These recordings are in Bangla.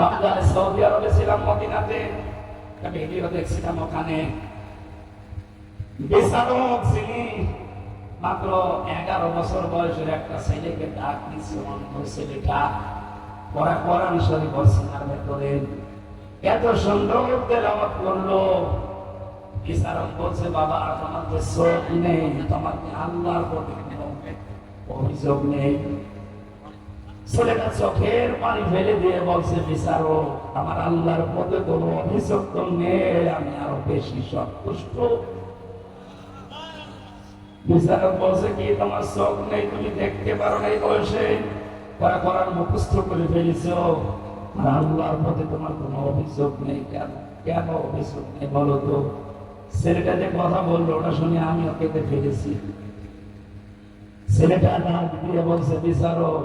রমজানে সৌদি আরবে ছিলাম মদিনাতে। একটা ভিডিও দেখছিলাম ওখানে। বিচারক যিনি মাত্র এগারো বছর বয়সের একটা ছেলেকে ডাক দিচ্ছে অন্ধ ছেলেটা। পড়া কোরআন শরীফ সিনার ভেতরে। এত সুন্দর তেলাওয়াত করল। বিচারক বলছে, বাবা তোমার যে চোখ নেই, তোমার আল্লাহর প্রতি অভিযোগ নেই? ছেলেটা চোখের পানি ফেলে দিয়ে বলছে, বিচারক, আমার আল্লাহর পথে কোনো অভিযোগ তো নেই, আমি আরও বেশি সন্তুষ্ট। বিচারক বলছে, কি তোমার চোখ নেই? তুমি দেখতে পারো বয়সে? তারা করার মুখস্থ করে ফেলেছ। আর আল্লাহর প্রতি তোমার কোনো অভিযোগ নেই কেন? কেন অভিযোগ নেই বলো তো? ছেলেটা যে কথা বলল, ওটা শুনে আমি ওকে ফেলেছি। ছেলেটা দিয়ে বলছে, বিচারক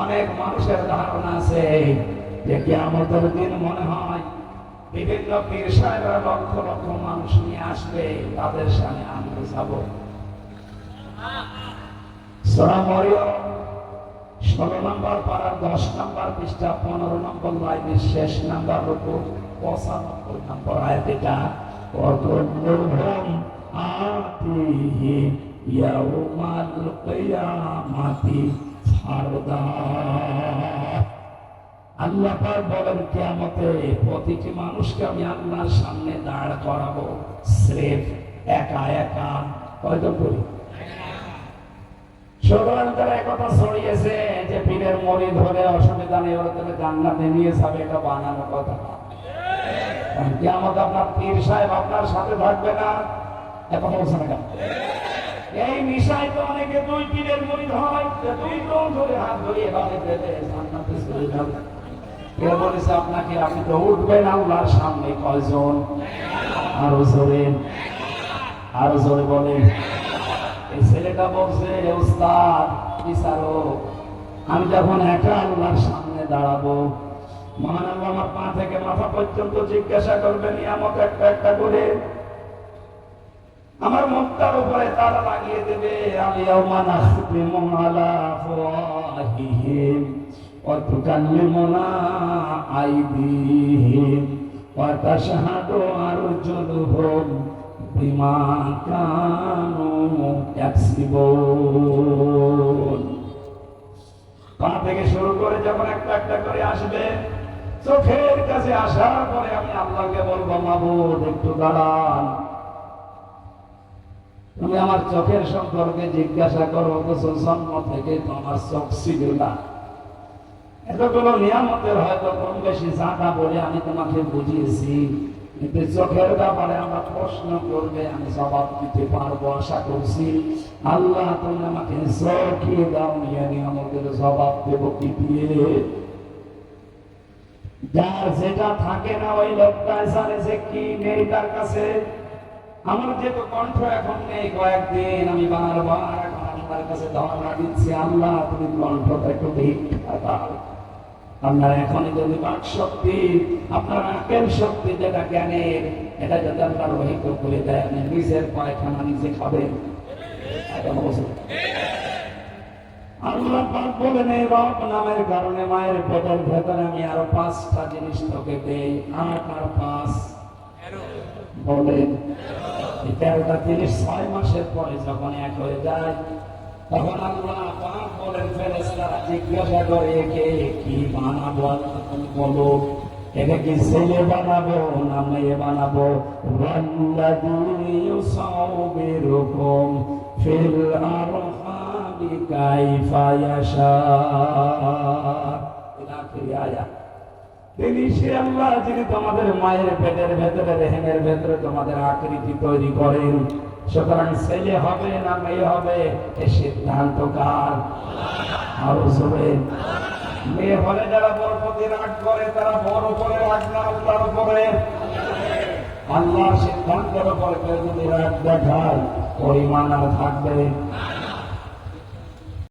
অনেক মানুষের ধারণা আছে যে কেমতের দিন মনে হয় বিভিন্ন পীর সাহেবরা লক্ষ লক্ষ মানুষ নিয়ে আসবে, তাদের সামনে আমি যাব। সোনা মরিয়ম, ষোলো নম্বর পাড়ার দশ নম্বর পৃষ্ঠা, পনেরো নম্বর লাইনের শেষ নাম্বার উপর, পঁচানব্বই নম্বর আয়তেটা আতিহি ইয়াউমাল কিয়ামাতি। আল্লাহর সামনে দাঁড় করাবো। স্রেফ একা একা। কয়জন করি তারা একথা ছড়িয়েছে যে পীরের মরি ধরে অসুবিধা ওরা তাহলে জান্নাতে নিয়ে যাবে, এটা বানানো কথা না। কারণ আপনার পীর সাহেব আপনার সাথে থাকবে না। এখন বলছে না? এই নিশায় তো অনেকে দুই পীরের মরি হয় দুই জন ধরে হাত ধরিয়ে এভাবে দেবে জান্নাতে চলে যাবে। কেউ বলেছে আপনাকে, আপনি তো উঠবেন আল্লাহর সামনে কয়জন? আরও জোরে আরও জোরে বলেন এই ছেলেটা বলছে উস্তাদ বিচারক আমি যখন একা আল্লাহর সামনে দাঁড়াবো, মহান আমার পা থেকে মাথা পর্যন্ত জিজ্ঞাসা করবেন, নিয়ামত একটা একটা করে। আমার মুখটার উপরে তারা লাগিয়ে দেবে। আমি ইয়াউমান আখতিমু আলা আফওয়াহিহিম, ওয়া তুকাল্লিমুনা আইদিহিম, ওয়া তাশহাদু আরজুলুহুম বিমা কানু ইয়াকসিবুন। পা থেকে শুরু করে যখন একটা একটা করে আসবে, চোখের কাছে আসার পরে আমি আল্লাহকে বলব, মাবুদ, একটু দাঁড়ান। তুমি আমার চোখের সম্পর্কে জিজ্ঞাসা করো, অথচ জন্ম থেকে তো আমার চোখ ছিল না। এতগুলো নিয়ামতের হয়তো কম বেশি জানা বলে আমি তোমাকে বুঝিয়েছি, কিন্তু চোখের ব্যাপারে প্রশ্ন করবে, আমি জবাব দিতে পারব, আশা করছি। আল্লাহ তুমি আমাকে চোখে দাও, নিয়ে নিয়ামতের জবাব দেবো কি দিয়ে। যার যেটা থাকে না ওই লোকটা যে কি নেই তার কাছে আমার যেহেতু কণ্ঠ এখন নেই কয়েকদিন, আমি বারবার এখন আল্লাহর কাছে ধর্ণা দিচ্ছি, আল্লাহ, তুমি কণ্ঠটা একটু ভিক্ষা আপনার এখনই যদি বাক শক্তি, আপনার আকেল শক্তি যেটা জ্ঞানের, এটা যদি আপনার রহিত করে দেয়, আপনি নিজের পায়খানা নিজে খাবেন। আল্লাহ কারণে মায়ের ভেতরে আমি আরও পাঁচটা জিনিস দেই। পাঁচ। বলেন। এই তেরোটা জিনিস ছয় মাসের পরে যখন এক হয়ে যায়, তখন আল্লাহ পাক বলেন ফেরেশতারা জিজ্ঞাসা করে, একে কি বানাবো তুমি বলো কি ছেলে বানাবো না মেয়ে বানাবো? কাইফা আয়াত। তিনি সে আল্লাহ যিনি তোমাদের মায়ের পেটের ভেতরে, রেহেমের ভেতরে তোমাদের আকৃতি তৈরি করেন। সুতরাং ছেলে হবে না মেয়ে হবে, এ সিদ্ধান্ত কার? মেয়ে হলে যারা বড় প্রতি রাগ করে, তারা বড় উপরে রাগ না আল্লাহর উপরে। আল্লাহর সিদ্ধান্তের কেউ যদি রাগ দেখায়, পরিমাণ আর থাকবে।